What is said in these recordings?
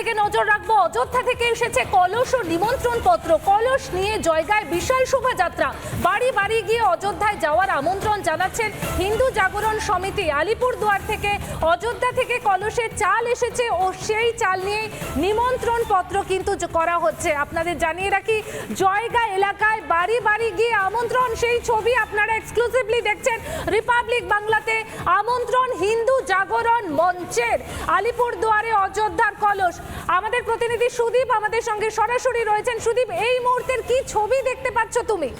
দিকে নজর রাখব। অযোধ্যা থেকে এসেছে কলস ও নিমন্ত্রণ পত্র। কলস নিয়ে জয়গায় বিশাল শোভাযাত্রা। বাড়ি বাড়ি গিয়ে অযোধ্যায় যাওয়ার আমন্ত্রণ জানাচ্ছেন হিন্দু জাগরণ সমিতি। আলিপুরদুয়ার থেকে অযোধ্যা থেকে কলসের চাল এসেছে ও সেই চাল নিয়ে নিমন্ত্রণ পত্র কিন্তু করা হচ্ছে। আপনাদের জানিয়ে রাখি, জয়গা এলাকায় বাড়ি বাড়ি গিয়ে আমন্ত্রণ। সেই ছবি আপনারা এক্সক্লুসিভলি দেখছেন। রিপাবলিক বাংলাতে আমন্ত্রণ হিন্দু জাগরণ মঞ্চের আলিপুরদুয়ারে অযোধ্যার কলস। আমাদের প্রতিনিধি সুদীপ আমাদের সঙ্গে সরাসরি রয়েছেন। সুদীপ, এই মুহূর্তের কি ছবি দেখতে পাচ্ছ তুমি?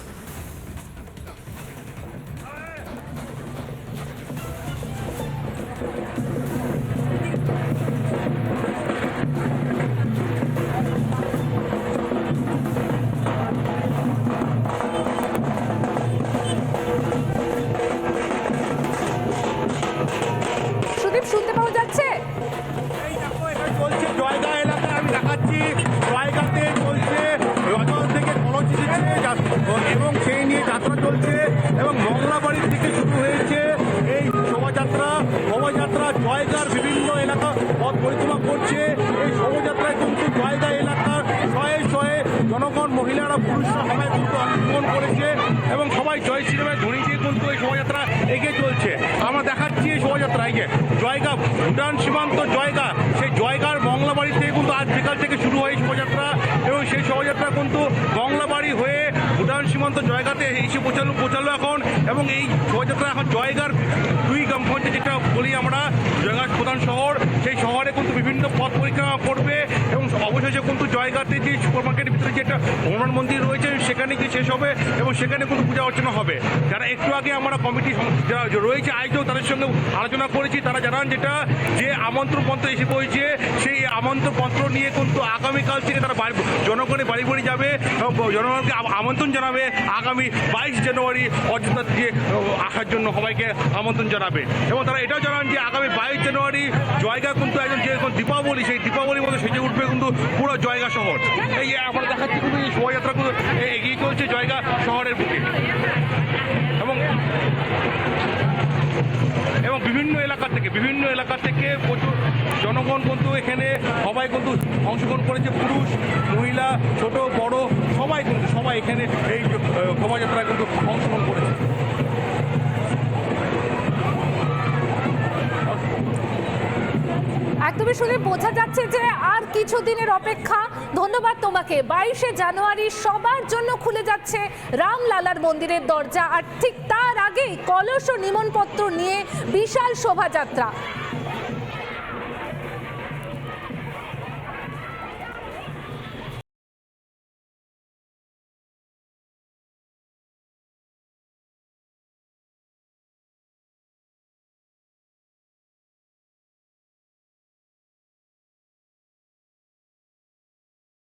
জয়গাতে চলছে রজন থেকে খরচ এসেছে এবং সেই নিয়ে যাত্রা চলছে এবং মংলাবাড়ি থেকে শুরু হয়েছে এই শোভাযাত্রা। শোভাযাত্রা জয়গার বিভিন্ন এলাকা পথ পরিক্রমা করছে। এই শোভাযাত্রায় কিন্তু জয়গা এলাকার শয়ে শয়ে জনগণ, মহিলারা, পুরুষরা সবাই কিন্তু অংশগ্রহণ করেছে এবং সবাই জয় ধ্বনি দিয়ে কিন্তু এই শোভাযাত্রা এগিয়ে এই যে জয়গা ভুটান সীমান্ত জয়গা সেই জয়গার মংলাবাড়ি থেকে কিন্তু আজ বিকাল থেকে শুরু হয় শোভাযাত্রা। এবং সেই শোভাযাত্রা কিন্তু মংলাবাড়ি হয়ে ভুটান সীমান্ত জয়গাতে এসে পৌঁছালো পৌঁছালো এখন। এবং এই শোভাযাত্রা এখন জয়গার দুই গ্রাম পঞ্চায়েত, যেটা বলি আমরা জয়গার প্রধান শহর। সেই শহরে কিন্তু বিভিন্ন পথ পরিক্রমা করবে। এবং অবশেষে কিন্তু জয়গাতে যে সুপার মার্কেটের ভিতরে যে একটা হনুমান মন্দির সেখানে গিয়ে শেষ হবে এবং সেখানে কিন্তু পূজা অর্চনা হবে। যারা একটু আগে আমরা কমিটি যারা রয়েছে, আয়োজক তাদের সঙ্গে আলোচনা করেছি, তারা জানান যেটা যে আমন্ত্রণ পত্র এসে পড়েছে, সেই আমন্ত্রণ পত্র নিয়ে কিন্তু আগামীকাল থেকে তারা জনগণের বাড়ি বাড়ি যাবে জনগণকে আমন্ত্রণ জানাবে আগামী বাইশ জানুয়ারি অযোধ্যা দিয়ে আসার জন্য সবাইকে আমন্ত্রণ জানাবে। এবং তারা এটাও জানান যে আগামী বাইশ জানুয়ারি জয়গা কিন্তু একজন যে দীপাবলি, সেই দীপাবলির মধ্যে সেজে উঠবে কিন্তু পুরো জয়গা শহর। এই আমরা দেখাচ্ছি কিন্তু এই শোভাযাত্রা কিন্তু এগিয়ে চলছে জয়গা শহরের বুকে। এবং এবং বিভিন্ন এলাকা থেকে, বিভিন্ন এলাকা থেকে প্রচুর জনগণ কিন্তু এখানে, সবাই কিন্তু অংশগ্রহণ করেছে, পুরুষ, মহিলা, ছোট, বড়, সবাই কিন্তু সবাই এখানে একদমই শুনে বোঝা যাচ্ছে যে আর কিছুদিনের অপেক্ষা। ধন্যবাদ তোমাকে। বাইশে জানুয়ারি সবার জন্য খুলে যাচ্ছে রামলালার মন্দিরের দরজা। আর ঠিক তার আগেই কলস ও নিমন্ত্রণ নিয়ে বিশাল শোভাযাত্রা।